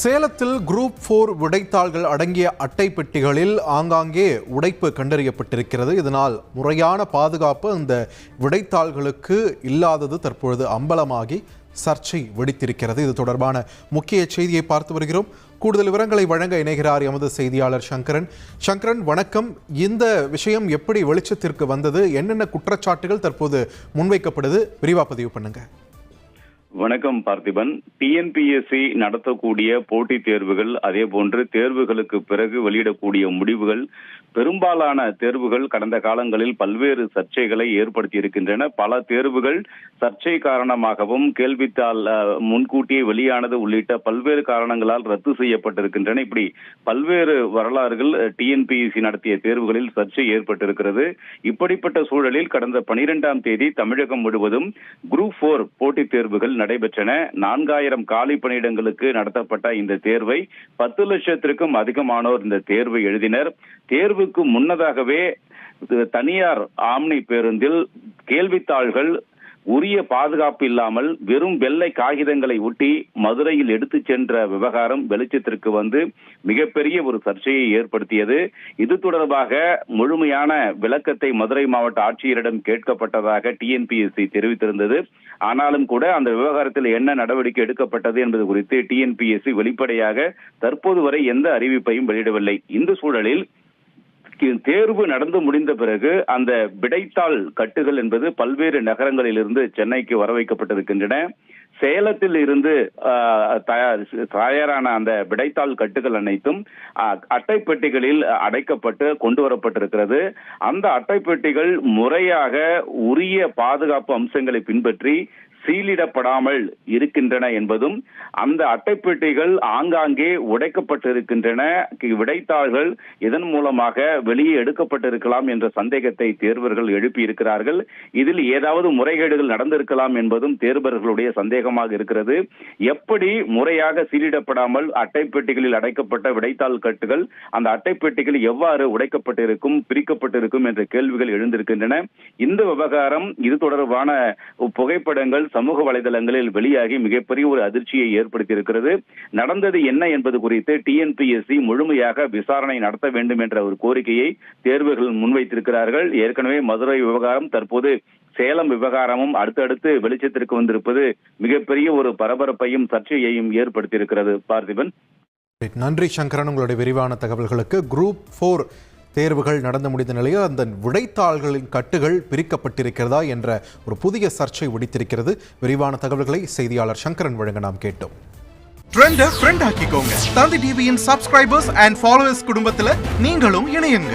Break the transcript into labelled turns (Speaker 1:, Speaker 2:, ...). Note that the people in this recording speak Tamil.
Speaker 1: சேலத்தில் குரூப் ஃபோர் விடைத்தாள்கள் அடங்கிய அட்டை பெட்டிகளில் ஆங்காங்கே உடைப்பு கண்டறியப்பட்டிருக்கிறது. இதனால் முறையான பாதுகாப்பு இந்த விடைத்தாள்களுக்கு இல்லாதது தற்பொழுது அம்பலமாகி சர்ச்சை வெடித்திருக்கிறது. இது தொடர்பான முக்கிய செய்தியை பார்த்து வருகிறோம். கூடுதல் விவரங்களை வழங்க இணைகிறார் எமது செய்தியாளர் சங்கரன். சங்கரன் வணக்கம். இந்த விஷயம் எப்படி வெளிச்சத்திற்கு வந்தது? என்னென்ன குற்றச்சாட்டுகள் தற்போது முன்வைக்கப்படுது? விரிவா பதிவு பண்ணுங்கள்
Speaker 2: வணக்கம் பார்த்திபன். டிஎன்பிஎஸ்சி நடத்தக்கூடிய போட்டித் தேர்வுகள் அதே போன்று தேர்வுகளுக்கு பிறகு வெளியிடக்கூடிய முடிவுகள் பெரும்பாலான தேர்வுகள் கடந்த காலங்களில் பல்வேறு சர்ச்சைகளை ஏற்படுத்தி இருக்கின்றன. பல தேர்வுகள் சர்ச்சை காரணமாகவும் கேள்வித்தாள் முன்கூட்டியே வெளியானது உள்ளிட்ட பல்வேறு காரணங்களால் ரத்து செய்யப்பட்டிருக்கின்றன. இப்படி பல்வேறு வரலாறுகள் டிஎன்பிஎஸ்சி நடத்திய தேர்வுகளில் சர்ச்சை ஏற்பட்டிருக்கிறது. இப்படிப்பட்ட சூழலில் கடந்த பனிரெண்டாம் தேதி தமிழகம் முழுவதும் குரூப் போர் போட்டித் தேர்வுகள் நடைபெற்றன. நான்காயிரம் காலி பணியிடங்களுக்கு நடத்தப்பட்ட இந்த தேர்வை பத்து லட்சத்திற்கும் அதிகமானோர் இந்த தேர்வை எழுதினர். தேர்வு தேர்வுக்கு முன்னதாகவே தனியார் ஆம்னி பேருந்தில் கேள்வித்தாள்கள் உரிய பாதுகாப்பு இல்லாமல் வெறும் வெள்ளை காகிதங்களை ஒட்டி மதுரையில் எடுத்து சென்ற விவகாரம் வெளிச்சத்திற்கு வந்து மிகப்பெரிய ஒரு சர்ச்சையை ஏற்படுத்தியது. இது தொடர்பாக முழுமையான விளக்கத்தை மதுரை மாவட்ட ஆட்சியரிடம் கேட்கப்பட்டதாக டிஎன்பிஎஸ்சி தெரிவித்திருந்தது. ஆனாலும் கூட அந்த விவகாரத்தில் என்ன நடவடிக்கை எடுக்கப்பட்டது என்பது குறித்து டிஎன்பிஎஸ்சி வெளிப்படையாக தற்போது வரை எந்த அறிவிப்பையும் வெளியிடவில்லை. இந்த சூழலில் தேர்வு நடந்து முடிந்த பிறகு அந்த விடைத்தாள் கட்டுகள் என்பது பல்வேறு நகரங்களிலிருந்து சென்னைக்கு வர வைக்கப்பட்டிருக்கின்றன சேலத்தில் இருந்து தயார் தயாரான அந்த விடைத்தாள் கட்டுகள் அனைத்தும் ஆஹ், அட்டைப்பெட்டிகளில் அடைக்கப்பட்டு கொண்டு வரப்பட்டிருக்கிறது. அந்த அட்டைப்பெட்டிகள் முறையாக உரிய பாதுகாப்பு அம்சங்களை பின்பற்றி சீலிடப்படாமல் இருக்கின்றன என்பதும் அந்த அட்டைப்பெட்டிகள் ஆங்காங்கே உடைக்கப்பட்டிருக்கின்றன. விடைத்தாள்கள் இதன் மூலமாக வெளியே எடுக்கப்பட்டிருக்கலாம் என்ற சந்தேகத்தை தேர்வர்கள் எழுப்பியிருக்கிறார்கள். இதில் ஏதாவது முறைகேடுகள் நடந்திருக்கலாம் என்பதும் தேர்வர்களுடைய சந்தேகம். சந்தேகமாக இருக்கிறது. எப்படி முறையாக சீலிடப்படாமல் அட்டைப்பெட்டிகளில் அடைக்கப்பட்ட விடைத்தாள் கட்டுகள் அந்த அட்டைப்பெட்டிகள் எவ்வாறு உடைக்கப்பட்டிருக்கும் பிரிக்கப்பட்டிருக்கும் என்ற கேள்விகள் எழுந்திருக்கின்றன. இந்த விவகாரம் இது தொடர்பான புகைப்படங்கள் சமூக வலைதளங்களில் வெளியாகி மிகப்பெரிய ஒரு அதிர்ச்சியை ஏற்படுத்தியிருக்கிறது. நடந்தது என்ன என்பது குறித்து டிஎன்பிஎஸ்சி முழுமையாக விசாரணை நடத்த வேண்டும் என்ற ஒரு கோரிக்கையை தேர்வுகள் முன்வைத்திருக்கிறார்கள். ஏற்கனவே மதுரை விவகாரம் தற்போது சேலம் விவகாரமும் அடுத்தடுத்து வெளிச்சத்திற்கு வந்திருப்பது மிகப்பெரிய ஒரு பரபரப்பையும் சர்ச்சையையும் ஏற்படுத்தியிருக்கிறது பார்த்திபன்.
Speaker 1: நன்றி சங்கரன். உங்களுடைய விரிவான தகவல்களுக்கு குரூப் ஃபோர் தேர்வுகள் நடந்து முடிந்த நிலையில் அந்த விடைத்தாள்களின் கட்டுகள் பிரிக்கப்பட்டிருக்கிறதா என்ற ஒரு புதிய சர்ச்சை வெடித்திருக்கிறது விரிவான தகவல்களை செய்தியாளர் சங்கரன் வழங்க நாம் கேட்டோம்.
Speaker 3: ட்ரெண்ட ஃப்ரெண்ட் ஆக்கிக்கோங்க. தந்தி டிவியின் சப்ஸ்கிரைபர்ஸ் அண்ட் ஃபாலோவர்ஸ் குடும்பத்துல நீங்களும் இணையுங்க.